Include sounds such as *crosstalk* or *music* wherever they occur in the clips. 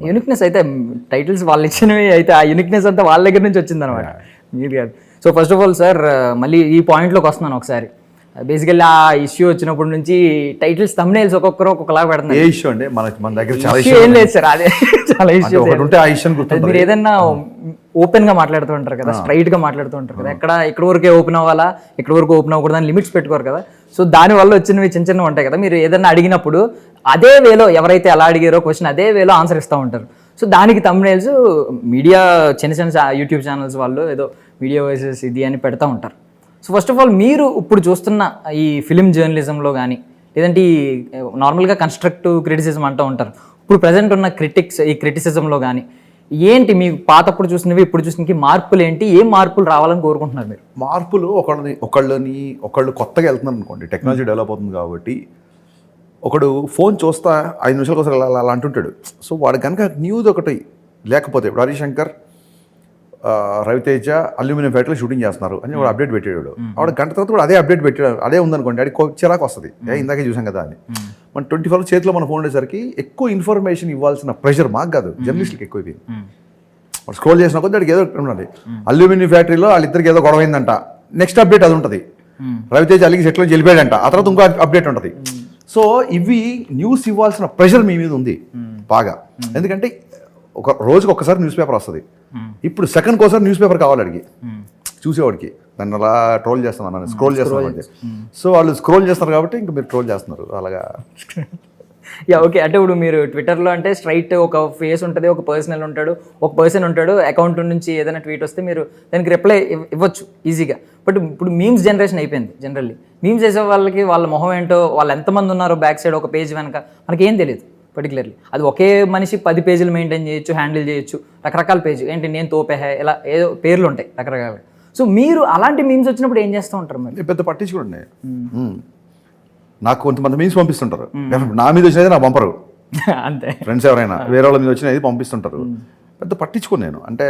Uniqueness అయితే titles వాళ్ళు ఇచ్చినవి అయితే ఆ యూనిక్నెస్ అంతా వాళ్ళ దగ్గర నుంచి వచ్చింది అనమాట మీరు కాదు so first of all sir మళ్ళీ ఈ పాయింట్లోకి వస్తున్నాను ఒకసారి. బేసికల్లీ ఆ ఇష్యూ వచ్చినప్పటి నుంచి టైటిల్స్ తమ్నేల్స్ ఒక్కొక్కరు ఒక్కొక్కలా ఏ పెడుతున్నారు ఇష్యూ అండి? మన మన దగ్గర చాలా ఇష్యూ ఏం లేదు సార్ అదే చాలా ఇష్యూ ఉంటే ఆ ఇష్యూ గుర్తుంది మీరు ఏదన్నా ఓపెన్గా మాట్లాడుతూ ఉంటారు కదా స్ట్రైట్గా మాట్లాడుతూ ఉంటారు కదా ఎక్కడ ఇక్కడ వరకే ఓపెన్ అవ్వాలా ఇక్కడ వరకు ఓపెన్ అవ్వకూడదు అని లిమిట్స్ పెట్టుకోరు కదా. సో దాని వల్ల వచ్చినవి చిన్న చిన్నవి ఉంటాయి కదా మీరు ఏదన్నా అడిగినప్పుడు అదే వేలో ఎవరైతే ఎలా అడిగారో క్వశ్చన్ అదే వేలో ఆన్సర్ ఇస్తూ ఉంటారు. సో దానికి తమ్నేల్స్ మీడియా చిన్న చిన్న యూట్యూబ్ ఛానల్స్ వాళ్ళు ఏదో మీడియా వాయిసెస్ ఇది అని పెడతా ఉంటారు. సో ఫస్ట్ ఆఫ్ ఆల్ మీరు ఇప్పుడు చూస్తున్న ఈ ఫిలిం జర్నలిజంలో కానీ లేదంటే ఈ నార్మల్గా కన్స్ట్రక్టివ్ క్రిటిసిజం అంటూ ఉంటారు. ఇప్పుడు ప్రజెంట్ ఉన్న క్రిటిక్స్ ఈ క్రిటిసిజంలో కానీ ఏంటి మీకు పాతప్పుడు చూసినవి ఇప్పుడు చూసినవి మార్పులు ఏంటి ఏం మార్పులు రావాలని కోరుకుంటున్నారు మీరు? మార్పులు ఒకళ్ళని ఒకళ్ళని ఒకళ్ళు కొత్తగా వెళ్తున్నారు అనుకోండి టెక్నాలజీ డెవలప్ అవుతుంది కాబట్టి ఒకడు ఫోన్ చూస్తా ఐదు నిమిషాలకు ఒకసారి అలా అలా అంటుంటాడు. సో వాడు కనుక న్యూస్ ఒకటి లేకపోతే ఇప్పుడు హరిశంకర్ రవితేజ అల్యూమినియం ఫ్యాక్టరీలో షూటింగ్ చేస్తున్నారు అని వాడు అప్డేట్ పెట్టాడు వాడు గంట తర్వాత కూడా అదే అప్డేట్ పెట్టాడు అదే ఉందనుకోండి అది చిరాకు వస్తుంది. ఇందాకే చూసాం కదా అని. మన ట్వంటీ ఫోర్ చేతిలో మన ఫోన్ ఉండేసరికి ఎక్కువ ఇన్ఫర్మేషన్ ఇవ్వాల్సిన ప్రెషర్ మాకు కాదు జర్నలిస్ట్కి ఎక్కువ వాడు స్క్రోల్ చేసిన కొద్ది వాడికి ఏదో ఉన్నది అల్యూమినియం ఫ్యాక్టరీలో వాళ్ళిద్దరికి ఏదో గొడవ అయిందంట. నెక్స్ట్ అప్డేట్ అది ఉంటుంది. రవితేజ అలిగి సెట్లో వెళ్ళిపోయాడంట. ఆ తర్వాత ఇంకో అప్డేట్ ఉంటుంది. సో ఇవి న్యూస్ ఇవ్వాల్సిన ప్రెషర్ మీ మీద ఉంది. బాగా. ఎందుకంటే ఒక రోజుకి ఒక్కసారి న్యూస్ పేపర్ వస్తుంది ఇప్పుడు సెకండ్ ఒకసారి న్యూస్ పేపర్ కావాలి అడిగి. చూసేవాడికి. దాన్ని అలా ట్రోల్ చేస్తున్నాను నన్ను స్క్రోల్ చేస్తున్నాను సో వాళ్ళు స్క్రోల్ చేస్తున్నారు కాబట్టి ఇంకా మీరు ట్రోల్ చేస్తున్నారు. అలాగా. *laughs* యా ఓకే అంటే ఇప్పుడు మీరు ట్విట్టర్లో అంటే స్ట్రైట్ ఒక ఫేస్ ఉంటుంది ఒక పర్సనల్ ఉంటాడు ఒక పర్సన్ ఉంటాడు అకౌంట్ నుంచి ఏదైనా ట్వీట్ వస్తే మీరు దానికి రిప్లై ఇవ్వచ్చు ఈజీగా బట్ ఇప్పుడు మీమ్స్ జనరేషన్ అయిపోయింది జనరల్లీ మీమ్స్ చేసే వాళ్ళకి వాళ్ళ మొహం ఏంటో వాళ్ళు ఎంతమంది ఉన్నారో బ్యాక్ సైడ్ ఒక పేజ్ వెనక మనకి ఏం తెలియదు పర్టికులర్లీ అది ఒకే మనిషి పది పేజీలు మెయింటైన్ చేయొచ్చు హ్యాండిల్ చేయొచ్చు రకరకాల పేజ్ ఏంటి నేను తోపేహే ఇలా ఏదో పేర్లు ఉంటాయి రకరకాల. సో మీరు అలాంటి మీమ్స్ వచ్చినప్పుడు ఏం చేస్తూ ఉంటారు మరి? పెద్ద పట్టించుకోండి. నాకు కొంతమంది మీన్స్ పంపిస్తుంటారు. నా మీద వచ్చినది నా పంపరు. *laughs* అంతే. ఫ్రెండ్స్ ఎవరైనా వేరే వాళ్ళ మీద వచ్చినది పంపిస్తుంటారు. పెద్ద పట్టించుకోను నేను. అంటే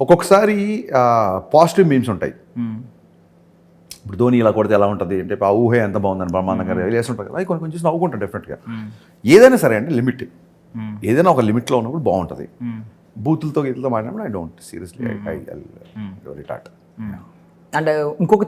ఒక్కొక్కసారి పాజిటివ్ మీమ్స్ ఉంటాయి. ఇప్పుడు ధోని ఇలా కొడితే ఎలా ఉంటుంది? అంటే ఆ ఊహే ఎంత బాగుందని బ్రహ్మాండంగా వేస్తుంటారు కదా. అవి కొన్ని కొంచెం నవ్వుకుంటాను డెఫినెట్గా ఏదైనా సరే అంటే లిమిట్ ఏదైనా ఒక లిమిట్లో ఉన్నప్పుడు బాగుంటుంది. బూతులతో గీతులతో మాట్లాడినప్పుడు I don't seriously I I taught and ఇంకొక